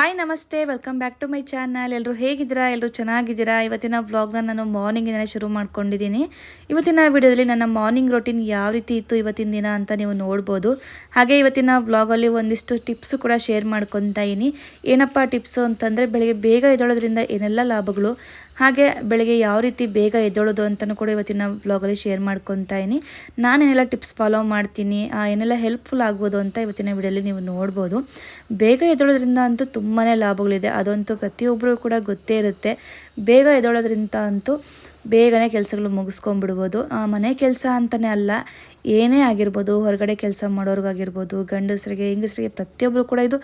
Hi ನಮಸ್ತೆ. Welcome back to my channel ಎಲ್ಲರೂ ಹೇಗಿದ್ದೀರಾ? ಎಲ್ಲರೂ ಚೆನ್ನಾಗಿದ್ದೀರಾ? ಇವತ್ತಿನ ವ್ಲಾಗ್ನ ನಾನು ಮಾರ್ನಿಂಗಿಂದನೇ ಶುರು ಮಾಡ್ಕೊಂಡಿದ್ದೀನಿ. ಇವತ್ತಿನ ವಿಡಿಯೋದಲ್ಲಿ ನನ್ನ ಮಾರ್ನಿಂಗ್ ರೊಟೀನ್ ಯಾವ ರೀತಿ ಇತ್ತು ಇವತ್ತಿನ ದಿನ ಅಂತ ನೀವು ನೋಡ್ಬೋದು. ಹಾಗೆ ಇವತ್ತಿನ ವ್ಲಾಗಲ್ಲಿ ಒಂದಿಷ್ಟು ಟಿಪ್ಸು ಕೂಡ ಶೇರ್ ಮಾಡ್ಕೊತಾ ಇದ್ದೀನಿ ಏನಪ್ಪ ಟಿಪ್ಸು ಅಂತಂದರೆ, ಬೆಳಗ್ಗೆ ಬೇಗ ಎದ್ದೋಳೋದ್ರಿಂದ ಏನೆಲ್ಲ ಲಾಭಗಳು? ಹಾಗೆ ಬೆಳಗ್ಗೆ ಯಾವ ರೀತಿ ಬೇಗ ಎದ್ದೊಳೋದು ಅಂತಲೂ ಕೂಡ ಇವತ್ತಿನ ವ್ಲಾಗಲ್ಲಿ ಶೇರ್ ಮಾಡ್ಕೊತಾ ಇದ್ದೀನಿ. ನಾನೇನೆಲ್ಲ ಟಿಪ್ಸ್ ಫಾಲೋ ಮಾಡ್ತೀನಿ ಏನೆಲ್ಲ ಹೆಲ್ಪ್ಫುಲ್ ಆಗ್ಬೋದು ಅಂತ ಇವತ್ತಿನ ವಿಡಿಯೋಲಿ ನೀವು ನೋಡ್ಬೋದು. ಬೇಗ ಎದ್ದೊಳೋದ್ರಿಂದ ಅಂತೂ ತುಂಬಾ ಲಾಭಗಳಿದೆ. ಅದಂತೂ ಪ್ರತಿಯೊಬ್ಬರೂ ಕೂಡ ಗೊತ್ತೇ ಇರುತ್ತೆ. ಬೇಗ ಎದ್ದೊಳೋದ್ರಿಂದ ಅಂತೂ ಬೇಗನೆ ಕೆಲಸಗಳು ಮುಗಿಸ್ಕೊಂಡ್ಬಿಡ್ಬೋದು. ಮನೆ ಕೆಲಸ ಅಂತಲೇ ಅಲ್ಲ, ಏನೇ ಆಗಿರ್ಬೋದು, ಹೊರಗಡೆ ಕೆಲಸ ಮಾಡೋರ್ಗಾಗಿರ್ಬೋದು, ಗಂಡಸರಿಗೆ, ಹೆಂಗಸರಿಗೆ ಪ್ರತಿಯೊಬ್ಬರು ಕೂಡ ಇದು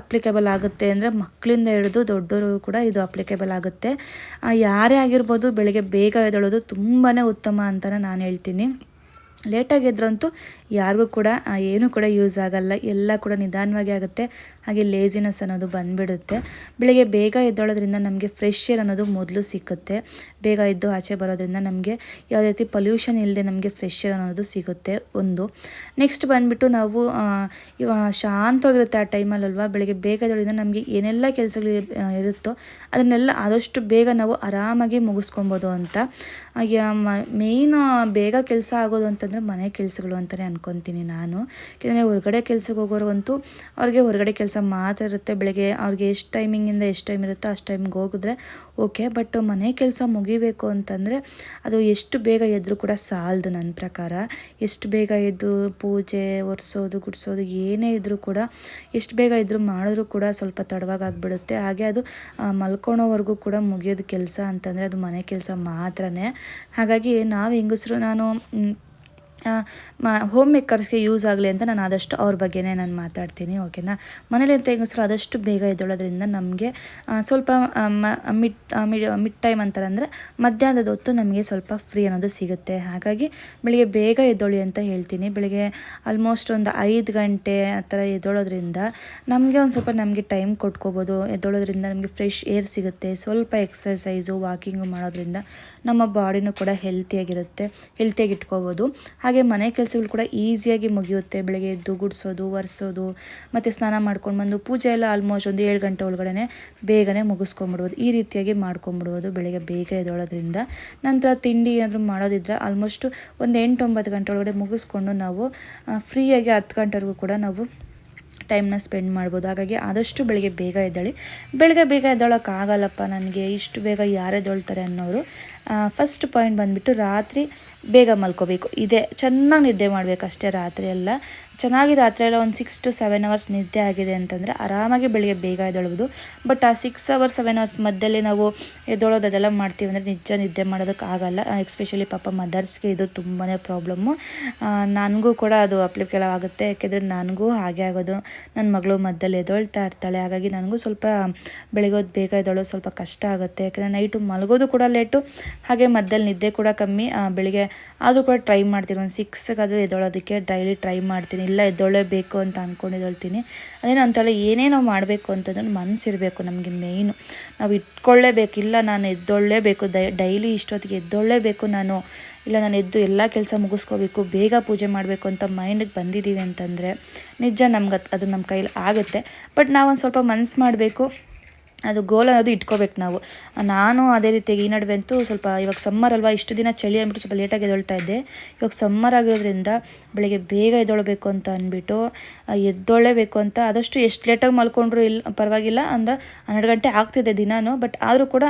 ಅಪ್ಲಿಕೇಬಲ್ ಆಗುತ್ತೆ ಅಂದರೆ ಮಕ್ಕಳಿಂದ ಹಿಡಿದು ದೊಡ್ಡವರು ಕೂಡ ಇದು ಅಪ್ಲಿಕೇಬಲ್ ಆಗುತ್ತೆ. ಯಾರೇ ಆಗಿರ್ಬೋದು ಬೆಳಗ್ಗೆ ಬೇಗ ಎದ್ದೇಳೋದು ತುಂಬಾ ಉತ್ತಮ ಅಂತಲೇ ನಾನು ಹೇಳ್ತೀನಿ. ಲೇಟಾಗಿ ಎದ್ರಂತೂ ಯಾರಿಗೂ ಕೂಡ ಏನೂ ಕೂಡ ಯೂಸ್ ಆಗಲ್ಲ. ಎಲ್ಲ ಕೂಡ ನಿಧಾನವಾಗಿ ಆಗುತ್ತೆ. ಹಾಗೆ ಲೇಸಿನೆಸ್ ಅನ್ನೋದು ಬಂದುಬಿಡುತ್ತೆ. ಬೆಳಿಗ್ಗೆ ಬೇಗ ಎದ್ದೋಳೋದ್ರಿಂದ ನಮಗೆ ಫ್ರೆಶ್ ಏರ್ ಅನ್ನೋದು ಮೊದಲು ಸಿಕ್ಕುತ್ತೆ ಬೇಗ ಎದ್ದು ಆಚೆ ಬರೋದ್ರಿಂದ ನಮಗೆ ಯಾವುದೇ ರೀತಿ ಪೊಲ್ಯೂಷನ್ ಇಲ್ಲದೆ ನಮಗೆ ಫ್ರೆಶ್ ಏರ್ ಅನ್ನೋದು ಸಿಗುತ್ತೆ ಒಂದು. ನೆಕ್ಸ್ಟ್ ಬಂದುಬಿಟ್ಟು ನಾವು ಶಾಂತವಾಗಿರುತ್ತೆ ಆ ಟೈಮಲ್ಲಲ್ವಾ ಬೆಳಿಗ್ಗೆ ಬೇಗ ಎದ್ದೋದ್ರಿಂದ ನಮಗೆ ಏನೆಲ್ಲ ಕೆಲಸಗಳು ಇರುತ್ತೋ ಅದನ್ನೆಲ್ಲ ಆದಷ್ಟು ಬೇಗ ನಾವು ಆರಾಮಾಗಿ ಮುಗಿಸ್ಕೊಬೋದು ಅಂತ. ಮೇಯ್ನು ಬೇಗ ಕೆಲಸ ಆಗೋದು ಅಂತಂದರೆ ಮನೆ ಕೆಲಸಗಳು ಅಂತಲೇ ಅನ್ಕೊತೀನಿ ನಾನು. ಯಾಕೆಂದರೆ ಹೊರಗಡೆ ಕೆಲ್ಸಕ್ಕೆ ಹೋಗೋರ್ಗಂತೂ ಅವ್ರಿಗೆ ಹೊರಗಡೆ ಕೆಲಸ ಮಾತ್ರ ಇರುತ್ತೆ. ಬೆಳಗ್ಗೆ ಅವ್ರಿಗೆ ಎಷ್ಟು ಟೈಮಿಂಗಿಂದ ಎಷ್ಟು ಟೈಮ್ ಇರುತ್ತೋ ಅಷ್ಟು ಟೈಮ್ಗೆ ಹೋಗಿದ್ರೆ ಓಕೆ ಬಟ್ ಮನೆ ಕೆಲಸ ಮುಗಿಬೇಕು ಅಂತಂದರೆ ಅದು ಎಷ್ಟು ಬೇಗ ಎದ್ದರೂ ಕೂಡ ಸಾಲದು ನನ್ನ ಪ್ರಕಾರ. ಎಷ್ಟು ಬೇಗ ಎದ್ದು ಪೂಜೆ, ಒರೆಸೋದು, ಗುಡಿಸೋದು ಏನೇ ಇದ್ದರೂ ಕೂಡ, ಎಷ್ಟು ಬೇಗ ಇದ್ದರೂ ಮಾಡಿದ್ರೂ ಕೂಡ ಸ್ವಲ್ಪ ತಡವಾಗಾಗ್ಬಿಡುತ್ತೆ ಹಾಗೆ ಅದು ಮಲ್ಕೊಳೋವರೆಗೂ ಕೂಡ ಮುಗಿಯೋದು ಕೆಲಸ ಅಂತಂದರೆ ಅದು ಮನೆ ಕೆಲಸ ಮಾತ್ರನೇ. ಹಾಗಾಗಿ ನಾವು ಹೆಂಗಸರು ನಾನು ಹೋಮ್ ಮೇಕರ್ಸ್ಗೆ ಯೂಸ್ ಆಗಲಿ ಅಂತ ನಾನು ಆದಷ್ಟು ಅವ್ರ ಬಗ್ಗೆನೇ ನಾನು ಮಾತಾಡ್ತೀನಿ ಓಕೆನಾ ಮನೇಲಿ ಅಂತ ಹೆಂಗಸರು ಆದಷ್ಟು ಬೇಗ ಎದ್ದೊಳೋದ್ರಿಂದ ನಮಗೆ ಸ್ವಲ್ಪ ಮಿಡ್ ಮಿಡ್ ಟೈಮ್ ಅಂತಾರೆ ಅಂದರೆ ಮಧ್ಯಾಹ್ನದ ಹೊತ್ತು ನಮಗೆ ಸ್ವಲ್ಪ ಫ್ರೀ ಅನ್ನೋದು ಸಿಗುತ್ತೆ. ಹಾಗಾಗಿ ಬೆಳಿಗ್ಗೆ ಬೇಗ ಎದ್ದೊಳಿ ಅಂತ ಹೇಳ್ತೀನಿ. ಬೆಳಿಗ್ಗೆ ಆಲ್ಮೋಸ್ಟ್ ಒಂದು ಐದು ಗಂಟೆ ಆ ಥರ ಎದ್ದೊಳೋದ್ರಿಂದ ನಮಗೆ ಒಂದು ಸ್ವಲ್ಪ ನಮಗೆ ಟೈಮ್ ಕೊಟ್ಕೋಬೋದು. ಎದ್ದೊಳೋದ್ರಿಂದ ನಮಗೆ ಫ್ರೆಶ್ ಏರ್ ಸಿಗುತ್ತೆ. ಸ್ವಲ್ಪ ಎಕ್ಸಸೈಸು ವಾಕಿಂಗು ಮಾಡೋದ್ರಿಂದ ನಮ್ಮ ಬಾಡಿನೂ ಕೂಡ ಹೆಲ್ತಿಯಾಗಿರುತ್ತೆ ಹೆಲ್ತಿಯಾಗಿ ಇಟ್ಕೋಬೋದು ಹಾಗೆ ಮನೆ ಕೆಲಸಗಳು ಕೂಡ ಈಸಿಯಾಗಿ ಮುಗಿಯುತ್ತೆ. ಬೆಳಗ್ಗೆ ಎದ್ದು ಗುಡಿಸೋದು, ಒರೆಸೋದು, ಮತ್ತು ಸ್ನಾನ ಮಾಡ್ಕೊಂಡು ಬಂದು ಪೂಜೆ ಎಲ್ಲ ಆಲ್ಮೋಸ್ಟ್ ಒಂದು ಏಳು ಗಂಟೆ ಒಳಗಡೆ ಬೇಗನೆ ಮುಗಿಸ್ಕೊಂಬಿಡ್ಬೋದು ಈ ರೀತಿಯಾಗಿ ಮಾಡ್ಕೊಂಬಿಡ್ಬೋದು ಬೆಳಗ್ಗೆ ಬೇಗ ಎದ್ದೋಳೋದ್ರಿಂದ. ನಂತರ ತಿಂಡಿ ಏನಾದರೂ ಮಾಡೋದಿದ್ರೆ ಆಲ್ಮೋಸ್ಟ್ ಒಂದು ಎಂಟು ಒಂಬತ್ತು ಗಂಟೆ ಒಳಗಡೆ ಮುಗಿಸ್ಕೊಂಡು ನಾವು ಫ್ರೀಯಾಗಿ ಹತ್ತು ಗಂಟೆವರೆಗೂ ಕೂಡ ನಾವು ಟೈಮ್ನ ಸ್ಪೆಂಡ್ ಮಾಡ್ಬೋದು. ಹಾಗಾಗಿ ಆದಷ್ಟು ಬೆಳಗ್ಗೆ ಬೇಗ ಎದ್ದೇಳಿ. ಬೆಳಗ್ಗೆ ಬೇಗ ಎದ್ದೇಳೋಕ್ಕಾಗಲ್ಲಪ್ಪ ನನಗೆ. ಇಷ್ಟು ಬೇಗ ಯಾರು ಎದ್ದೇಳ್ತಾರೆ ಅನ್ನೋರು ಫಸ್ಟ್ ಪಾಯಿಂಟ್ ಬಂದುಬಿಟ್ಟು ರಾತ್ರಿ ಬೇಗ ಮಲ್ಕೋಬೇಕು. ಇದೆ ಚೆನ್ನಾಗಿ ನಿದ್ದೆ ಮಾಡಬೇಕು ಅಷ್ಟೇ ರಾತ್ರಿ ಎಲ್ಲ. ಚೆನ್ನಾಗಿ ರಾತ್ರಿ ಎಲ್ಲ ಒಂದು ಸಿಕ್ಸ್ ಟು ಸೆವೆನ್ ಅವರ್ಸ್ ನಿದ್ದೆ ಆಗಿದೆ ಅಂತಂದರೆ ಆರಾಮಾಗಿ ಬೆಳಿಗ್ಗೆ ಬೇಗ ಎದ್ದೇಳ್ಬೋದು. ಬಟ್ ಆ ಸಿಕ್ಸ್ ಅವರ್ಸ್ ಸೆವೆನ್ ಅವರ್ಸ್ ಮಧ್ಯದಲ್ಲಿ ನಾವು ಎದ್ದೊಳೋದು ಅದೆಲ್ಲ ಮಾಡ್ತೀವಿ ಅಂದರೆ ನಿಜ ನಿದ್ದೆ ಮಾಡೋದಕ್ಕೆ ಆಗಲ್ಲ. ಎಕ್ಸ್ಪೆಷಲಿ ಪಾಪ ಮದರ್ಸ್ಗೆ ಇದು ತುಂಬಾ ಪ್ರಾಬ್ಲಮ್ಮು ನನಗೂ ಕೂಡ ಅದು ಅಪ್ಲಿಕೇಲ್ ಆಗುತ್ತೆ ಯಾಕೆಂದರೆ ನನಗೂ ಹಾಗೆ ಆಗೋದು. ನನ್ನ ಮಗಳು ಮಧ್ಯದಲ್ಲಿ ಎದ್ದೊಳ್ತಾ ಇರ್ತಾಳೆ. ಹಾಗಾಗಿ ನನಗೂ ಸ್ವಲ್ಪ ಬೆಳಿಗ್ಗೆ ಹೊತ್ತು ಬೇಗ ಎದ್ದೊಳೋದು ಸ್ವಲ್ಪ ಕಷ್ಟ ಆಗುತ್ತೆ. ಯಾಕೆಂದರೆ ನೈಟು ಮಲಗೋದು ಕೂಡ ಲೇಟು ಹಾಗೆ ಮಧ್ಯದಲ್ಲಿ ನಿದ್ದೆ ಕೂಡ ಕಮ್ಮಿ. ಬೆಳಿಗ್ಗೆ ಆದರೂ ಕೂಡ ಟ್ರೈ ಮಾಡ್ತೀನಿ. ಒಂದು ಸಿಕ್ಸ್ಗಾದರೂ ಎದ್ದೊಳೋದಕ್ಕೆ ಡೈಲಿ ಟ್ರೈ ಮಾಡ್ತೀನಿ. ಇಲ್ಲ ಎದ್ದೊಳ್ಳೇಬೇಕು ಅಂತ ಅಂದ್ಕೊಂಡು ಎದ್ದೊಳ್ತೀನಿ ಅದೇನು ಅಂತಲ್ಲ ಏನೇ ನಾವು ಮಾಡಬೇಕು ಅಂತಂದ್ರೆ ಮನಸ್ಸಿರಬೇಕು ನಮಗೆ ಮೇಯ್ನು ನಾವು ಇಟ್ಕೊಳ್ಳೇಬೇಕು. ಇಲ್ಲ, ನಾನು ಎದ್ದೊಳ್ಳೇಬೇಕು ದೈ, ಡೈಲಿ ಇಷ್ಟೊತ್ತಿಗೆ ಎದ್ದೊಳ್ಳೇಬೇಕು ನಾನು. ಇಲ್ಲ, ನಾನು ಎದ್ದು ಎಲ್ಲ ಕೆಲಸ ಮುಗಿಸ್ಕೋಬೇಕು, ಬೇಗ ಪೂಜೆ ಮಾಡಬೇಕು ಅಂತ ಮೈಂಡಿಗೆ ಬಂದಿದ್ದೀವಿ ಅಂತಂದರೆ ನಿಜ ನಮ್ಗೆ ಅದು ನಮ್ಮ ಕೈಲಿ ಆಗುತ್ತೆ. ಬಟ್ ನಾವೊಂದು ಸ್ವಲ್ಪ ಮನಸ್ಸು ಮಾಡಬೇಕು. ಅದು ಗೋಲ್ ಅನ್ನೋದು ಇಟ್ಕೋಬೇಕು ನಾವು. ನಾನು ಅದೇ ರೀತಿಯಾಗಿ ಈ ನಡುವೆ ಅಂತೂ ಸ್ವಲ್ಪ ಇವಾಗ ಸಮ್ಮರ್ ಅಲ್ವಾ, ಇಷ್ಟು ದಿನ ಚಳಿ ಅಂದ್ಬಿಟ್ಟು ಸ್ವಲ್ಪ ಲೇಟಾಗಿ ಎದ್ದೊಳ್ತಾ ಇದ್ದೆ. ಇವಾಗ ಸಮ್ಮರ್ ಆಗಿರೋದ್ರಿಂದ ಬೆಳಗ್ಗೆ ಬೇಗ ಎದ್ದೊಳ್ಬೇಕು ಅಂತ ಅಂದ್ಬಿಟ್ಟು ಎದ್ದೊಳ್ಳೇಬೇಕು ಅಂತ ಆದಷ್ಟು ಎಷ್ಟು ಲೇಟಾಗಿ ಮಲ್ಕೊಂಡ್ರು ಇಲ್ಲ ಪರವಾಗಿಲ್ಲ ಅಂದ್ರೆ ಹನ್ನೆರಡು ಗಂಟೆ ಆಗ್ತಿದೆ ದಿನಾನು ಬಟ್ ಆದರೂ ಕೂಡ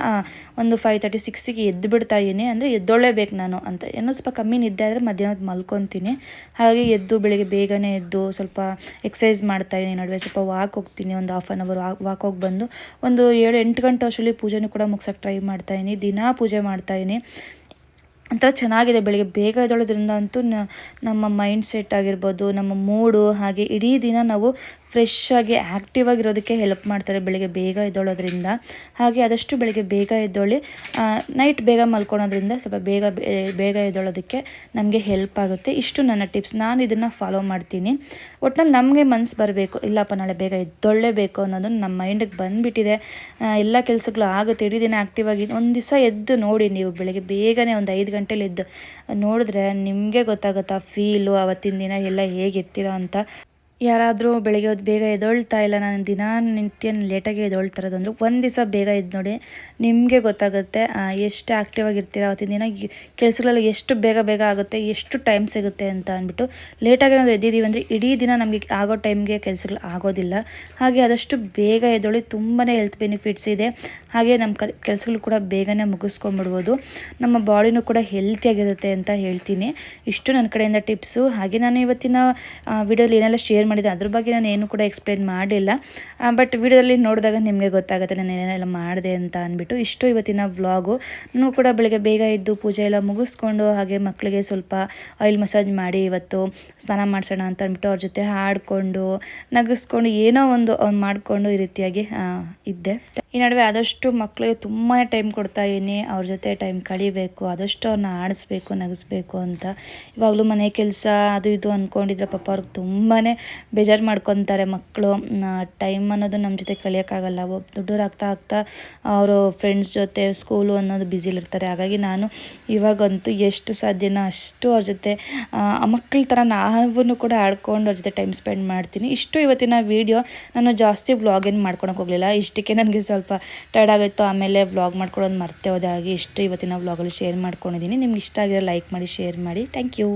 ಒಂದು ಫೈವ್ ತರ್ಟಿ ಸಿಕ್ಸಿಗೆ ಎದ್ದು ಬಿಡ್ತಾ ಇದ್ದೀನಿ ಅಂದರೆ ಎದ್ದೊಳ್ಳೇಬೇಕು ನಾನು ಅಂತ. ಏನೋ ಸ್ವಲ್ಪ ಕಮ್ಮಿ ನಿದ್ದೆ ಆದರೆ ಮಧ್ಯಾಹ್ನದ ಮಲ್ಕೊತೀನಿ. ಹಾಗಾಗಿ ಎದ್ದು ಬೆಳಗ್ಗೆ ಬೇಗನೆ ಎದ್ದು ಸ್ವಲ್ಪ ಎಕ್ಸಸೈಸ್ ಮಾಡ್ತಾಯಿದ್ದೀನಿ ನಡುವೆ ಸ್ವಲ್ಪ ವಾಕ್ ಹೋಗ್ತೀನಿ, ಒಂದು ಹಾಫ್ ಆನ್ ಅವರ್ ವಾಕ್ ಹೋಗಿ ಬಂದು ಒಂದು ಏಳು ಎಂಟು ಗಂಟೆ ಅಷ್ಟರಲ್ಲಿ ಪೂಜೆನೂ ಕೂಡ ಮುಗ್ಸೋಕ್ಕೆ ಟ್ರೈ ಮಾಡ್ತಾಯಿದ್ದೀನಿ ದಿನಾ ಪೂಜೆ ಮಾಡ್ತಾಯಿದ್ದೀನಿ ಒಂಥರ ಚೆನ್ನಾಗಿದೆ ಬೆಳಗ್ಗೆ ಬೇಗ ಎದ್ದೇಳೋದ್ರಿಂದ ಅಂತೂ ನಮ್ಮ ಮೈಂಡ್ ಸೆಟ್ ಆಗಿರ್ಬೋದು, ನಮ್ಮ ಮೂಡು ಹಾಗೆ ಇಡೀ ದಿನ ನಾವು ಫ್ರೆಶ್ ಆಗಿ ಆ್ಯಕ್ಟಿವ್ ಆಗಿರೋದಕ್ಕೆ ಹೆಲ್ಪ್ ಮಾಡ್ತಾರೆ ಬೆಳಿಗ್ಗೆ ಬೇಗ ಎದ್ದೋಳೋದ್ರಿಂದ. ಹಾಗೆ ಆದಷ್ಟು ಬೆಳಿಗ್ಗೆ ಬೇಗ ಎದ್ದೋಳಿ ನೈಟ್ ಬೇಗ ಮಲ್ಕೊಳೋದ್ರಿಂದ ಸ್ವಲ್ಪ ಬೇಗ ಬೇಗ ಎದ್ದೋಳೋದಕ್ಕೆ ನಮಗೆ ಹೆಲ್ಪ್ ಆಗುತ್ತೆ. ಇಷ್ಟು ನನ್ನ ಟಿಪ್ಸ್ ನಾನು ಇದನ್ನು ಫಾಲೋ ಮಾಡ್ತೀನಿ. ಒಟ್ನಲ್ಲಿ ನಮಗೆ ಮನ್ಸು ಬರಬೇಕು, ಇಲ್ಲಪ್ಪ ನಾಳೆ ಬೇಗ ಎದ್ದೊಳ್ಳೇಬೇಕು ಅನ್ನೋದು ನಮ್ಮ ಮೈಂಡಿಗೆ ಬಂದುಬಿಟ್ಟಿದೆ. ಎಲ್ಲ ಕೆಲಸಗಳು ಆಗುತ್ತೆ ಇಡೀ ದಿನ ಆ್ಯಕ್ಟಿವ್ ಆಗಿ ಒಂದು ದಿವಸ ಎದ್ದು ನೋಡಿ ನೀವು ಬೆಳಿಗ್ಗೆ ಬೇಗನೆ ಒಂದು ಐದು ಗಂಟೆಲಿ ಎದ್ದು ನೋಡಿದ್ರೆ ನಿಮಗೆ ಗೊತ್ತಾಗುತ್ತೆ ಆ ಫೀಲು ಅವತ್ತಿನ ದಿನ ಎಲ್ಲ ಹೇಗಿರ್ತೀರ ಅಂತ. ಯಾರಾದರೂ ಬೆಳಗ್ಗೆ ಹೊತ್ತು ಬೇಗ ಎದ್ದೊಳ್ತಾ ಇಲ್ಲ, ನಾನು ದಿನ ನಿತ್ಯ ಲೇಟಾಗಿ ಎದ್ದೊಳ್ತಾ ಅಂದರೆ ಒಂದು ದಿವಸ ಬೇಗ ಎದ್ದು ನೋಡಿ, ನಿಮಗೆ ಗೊತ್ತಾಗುತ್ತೆ ಎಷ್ಟು ಆ್ಯಕ್ಟಿವ್ ಆಗಿರ್ತೀರ ಅವತ್ತಿನ ದಿನ ಕೆಲಸಗಳೆಲ್ಲ ಎಷ್ಟು ಬೇಗ ಬೇಗ ಆಗುತ್ತೆ, ಎಷ್ಟು ಟೈಮ್ ಸಿಗುತ್ತೆ ಅಂತ ಅಂದ್ಬಿಟ್ಟು ಲೇಟಾಗಿ ನಾವು ಎದ್ದಿದ್ದೀವಿ ಅಂದರೆ ಇಡೀ ದಿನ ನಮಗೆ ಆಗೋ ಟೈಮ್ಗೆ ಕೆಲಸಗಳು ಆಗೋದಿಲ್ಲ. ಹಾಗೆ ಆದಷ್ಟು ಬೇಗ ಎದ್ದೊಳಿ ತುಂಬಾ ಹೆಲ್ತ್ ಬೆನಿಫಿಟ್ಸ್ ಇದೆ. ಹಾಗೆ ನಮ್ಮ ಕೆಲಸಗಳು ಕೂಡ ಬೇಗನೆ ಮುಗಿಸ್ಕೊಂಬಿಡ್ಬೋದು ನಮ್ಮ ಬಾಡಿನೂ ಕೂಡ ಹೆಲ್ತಿಯಾಗಿರುತ್ತೆ ಅಂತ ಹೇಳ್ತೀನಿ. ಇಷ್ಟು ನನ್ನ ಕಡೆಯಿಂದ ಟಿಪ್ಸು ಹಾಗೆ ನಾನು ಇವತ್ತಿನ ವಿಡಿಯೋಲಿ ಏನೆಲ್ಲ ಶೇರ್ ಮಾಡಿದೆ, ಅದ್ರ ಬಗ್ಗೆ ನಾನು ಏನು ಕೂಡ ಎಕ್ಸ್ಪ್ಲೇನ್ ಮಾಡಿಲ್ಲ. ಬಟ್ ವಿಡಿಯೋದಲ್ಲಿ ನೋಡಿದಾಗ ನಿಮಗೆ ಗೊತ್ತಾಗುತ್ತೆ, ನಾನು ಏನೇನೆಲ್ಲ ಮಾಡಿದೆ ಅಂತ ಅಂದ್ಬಿಟ್ಟು. ಇಷ್ಟು ಇವತ್ತಿನ ವ್ಲಾಗು ನಾನು ಕೂಡ ಬೆಳಗ್ಗೆ ಬೇಗ ಇದ್ದು ಪೂಜೆ ಎಲ್ಲ ಮುಗಿಸ್ಕೊಂಡು ಹಾಗೆ ಮಕ್ಕಳಿಗೆ ಸ್ವಲ್ಪ ಆಯಿಲ್ ಮಸಾಜ್ ಮಾಡಿ ಇವತ್ತು ಸ್ನಾನ ಮಾಡಿಸೋಣ ಅಂತ ಅಂದ್ಬಿಟ್ಟು ಅವ್ರ ಜೊತೆ ಹಾಡಿಕೊಂಡು, ನಗಿಸ್ಕೊಂಡು ಏನೋ ಒಂದು ಮಾಡಿಕೊಂಡು ಈ ರೀತಿಯಾಗಿ ಇದ್ದೆ. ಈ ನಡುವೆ ಆದಷ್ಟು ಮಕ್ಕಳಿಗೆ ತುಂಬಾ ಟೈಮ್ ಕೊಡ್ತಾ ಇದ್ದೀನಿ. ಅವ್ರ ಜೊತೆ ಟೈಮ್ ಕಳಿಬೇಕು, ಆದಷ್ಟು ಅವ್ರನ್ನ ಆಡಿಸ್ಬೇಕು, ನಗಿಸ್ಬೇಕು ಅಂತ. ಇವಾಗಲೂ ಮನೆ ಕೆಲಸ ಅದು ಇದು ಅಂದ್ಕೊಂಡಿದ್ರೆ ಪಾಪ ಅವ್ರಿಗೆ ತುಂಬಾ ಬೇಜಾರು ಮಾಡ್ಕೊತಾರೆ ಮಕ್ಕಳು. ಟೈಮ್ ಅನ್ನೋದು ನಮ್ಮ ಜೊತೆ ಕಳಿಯೋಕ್ಕಾಗಲ್ಲ. ದೊಡ್ಡವರಾಗ್ತಾ ಆಗ್ತಾ ಅವರು ಫ್ರೆಂಡ್ಸ್ ಜೊತೆ ಸ್ಕೂಲು ಅನ್ನೋದು ಬ್ಯುಸಿಲಿರ್ತಾರೆ ಹಾಗಾಗಿ ನಾನು ಇವಾಗಂತೂ ಎಷ್ಟು ಸಾಧ್ಯನೋ ಅಷ್ಟು ಅವ್ರ ಜೊತೆ ಮಕ್ಕಳ ಥರ ನಾವೂ ಕೂಡ ಆಡ್ಕೊಂಡು ಅವ್ರ ಜೊತೆ ಟೈಮ್ ಸ್ಪೆಂಡ್ ಮಾಡ್ತೀನಿ. ಇಷ್ಟು ಇವತ್ತಿನ ವೀಡಿಯೋ ನಾನು ಜಾಸ್ತಿ ವ್ಲಾಗ್ ಏನು ಮಾಡ್ಕೊಳಕ್ಕೆ ಹೋಗಲಿಲ್ಲ. ಇಷ್ಟಕ್ಕೆ ನನಗೆ ಸ್ವಲ್ಪ ಟೈರ್ಡ್ ಆಗಿತ್ತು ಆಮೇಲೆ ವ್ಲಾಗ್ ಮಾಡ್ಕೊಳ್ಳೋದು ಮರ್ತೆ ಹೋದಾಗಿ ಇಷ್ಟು ಇವತ್ತಿನ ವ್ಲಾಗಲ್ಲಿ ಶೇರ್ ಮಾಡ್ಕೊಂಡಿದ್ದೀನಿ ನಿಮ್ಗೆ ಇಷ್ಟ ಆಗಿರೋ ಲೈಕ್ ಮಾಡಿ ಶೇರ್ ಮಾಡಿ. Thank you